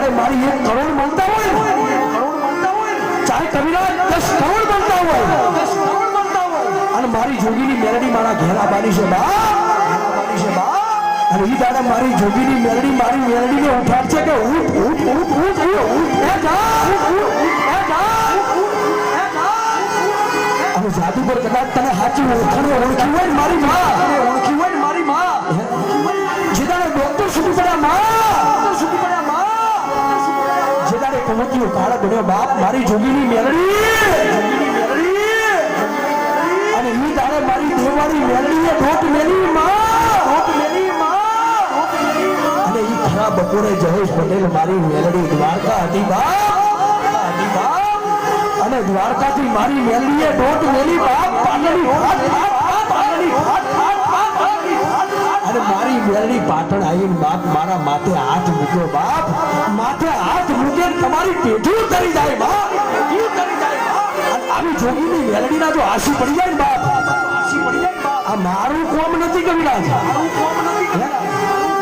દાડે મારી એક કરોડ મળતા હોય ચાહે કવિરાજ દસ કરોડ મળતા હોય અને મારી જોગીની મેલડી મારા ઘેરા બાની છે બા. અને એ દાદા મારી જોગીની મેલડી મારી મેલડીને ઉઠાડશે કે ઉઠ ઉઠ ઉઠ ઉઠ ઉઠ એ જા અને જાદુગર કદાચ તને સાચી ઓળખાણ ઓળખી હોય મારી માં. ઓળખી હોય મારી માં. જે દાડે ડોક્ટર સુધી પડ્યા માં. જે કાળ બન્યો બાપ મારી જોગીની મેલડી. અને ઈ તારે મારી દેવાળી મેલડીએ ઢોટ ઢોટ મેલી માં. બપોરે જયેશ પટેલ મારી મેલડી દ્વારકા હતી બાપ. અને દ્વારકાથી મારી મેલડીએ ઢોટ મેલી બાપ. ફાટ. અને મારી મેલડી પાટણ આવીને બાપ મારા માથે હાથ મૂક્યો બાપ. માથે હાથ તમારી ટેઢું કરી જાય અને આવી જોગીની મેલડીના જો આશી પડી જાય ને બાપ આ મારું કોમ નથી કવિરાજ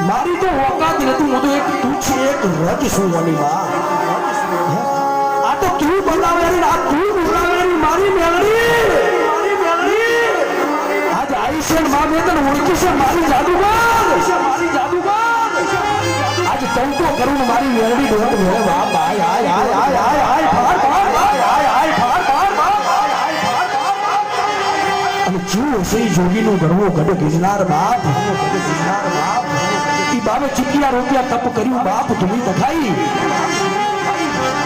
મારું તો ઓકાત નથી. હું તો એક તુચ્છ એક રજ છું ઓની બા. આ તો તું બનાવેલી આ તું બનાવેલી મારી મેલડી. આજ આયુષ્યનમાં મેં તને ઓળખી છે, મારી જાદુગર. મારી જાદુગર આજ ટંકો કરું મારી મેળવી ડોટ મેળે ગરવો તપ કર્યું બાપ ધૂળી દખાઈ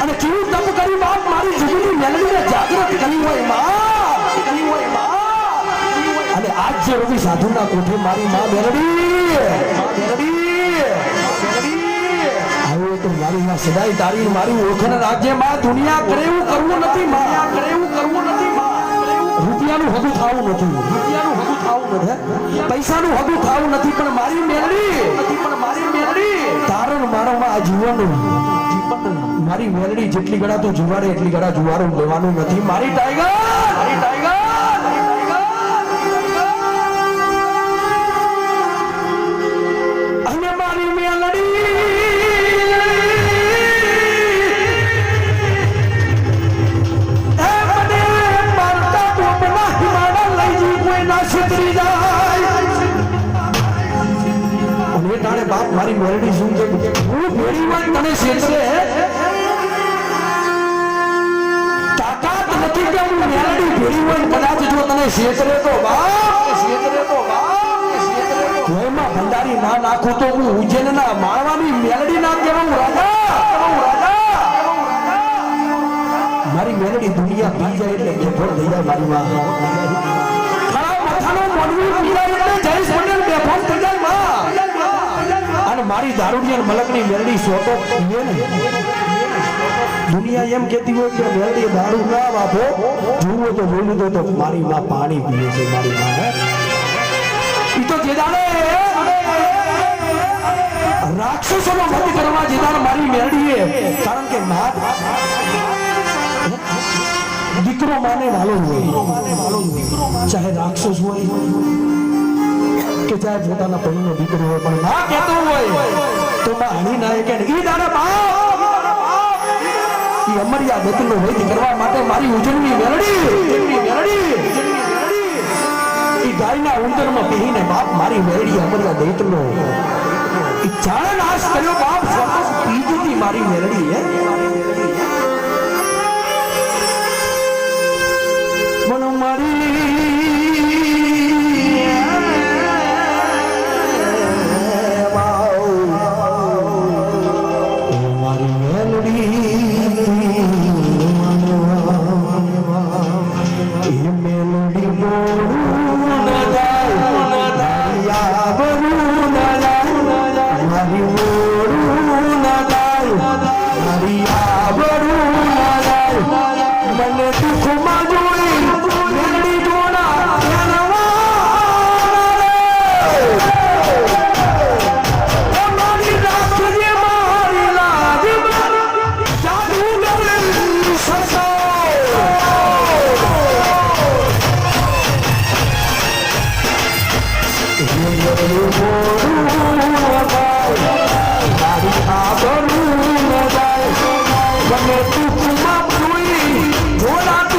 અને કેવું તપ કર્યું બાપ મારી જાગૃત કરી હોયમાં કરી અને આજ જે સાધુના કોઠે મારી માં મેલડી. મેલડી. તો મારી માં સદાય તારી મારી ઓળખાણ રાજ્યમાં દુનિયા કરે એવું કરવું નથી માં કરે એવું કરવું નથી રૂપિયાનું હગું થાવું નથી. રૂપિયાનું હગું થાવું નથી. પૈસાનું હગું થાવું નથી પણ મારી મેલડી. નથી પણ મારી મેલડી. તારણ મારોમાં આ જીવન મારી મેલડી જેટલી ગળા તું જુવારે એટલી ગળા જુવારું લેવાનું નથી. મારી ટાઈગર! બાપ મારી મેલડી શું છે? હું ભેળીમાં તને છેતરે તાકાત નથી કે હું ભેળી હોય કદાચ જો તને શેતરે તો બાપ શેતરે તો બાપ ઘરમાં ભંડારી ના નાખું તો હું ઉજ્જૈનના માળવાની મેલડી ના કહેવું રાજા મારી મેલડી દુનિયા પી જાય એટલે બેફોડ થઈ જાય મારી ખરા માથાનો મોનવી પી જાય એટલે જયેશ પટેલ બેફોડ થઈ જાય માં અને મારી દારૂડિયા મલકની મેલડી સોટો પીએ ને દુનિયા એમ કહેતી હોય કે મેલડી દારૂ ના વાપો જુઓ તો બોલું તો તો મારી માં પાણી પીએ છે મારી માં હે ઈ તો જે દાડે રાક્ષસોનો વધ કરવા જે દાડે મારી મેલડીએ કારણ કે નાથ દીકરો માને વાલો હોય ચાહે રાક્ષસ હોય કે ચાહે પોતાના પગનો દીકરો હોય, પણ ના કહેતો હોય, તો માં હણી ના કે ઈ દાડે બાપ, ઈ અમર્યા દત્તનો વૈદ કરવા માટે મારી ઉજળની ઉજળની મેલડી ઈ ગાયના ઉંદરમાં પહેરીને બાપ મારી મેલડી અમરિયા દૈતનો ઈ જાણે નાશ કર્યો બાપ સ્વતઃ પીજતી મારી મેલડી હે. Hold on.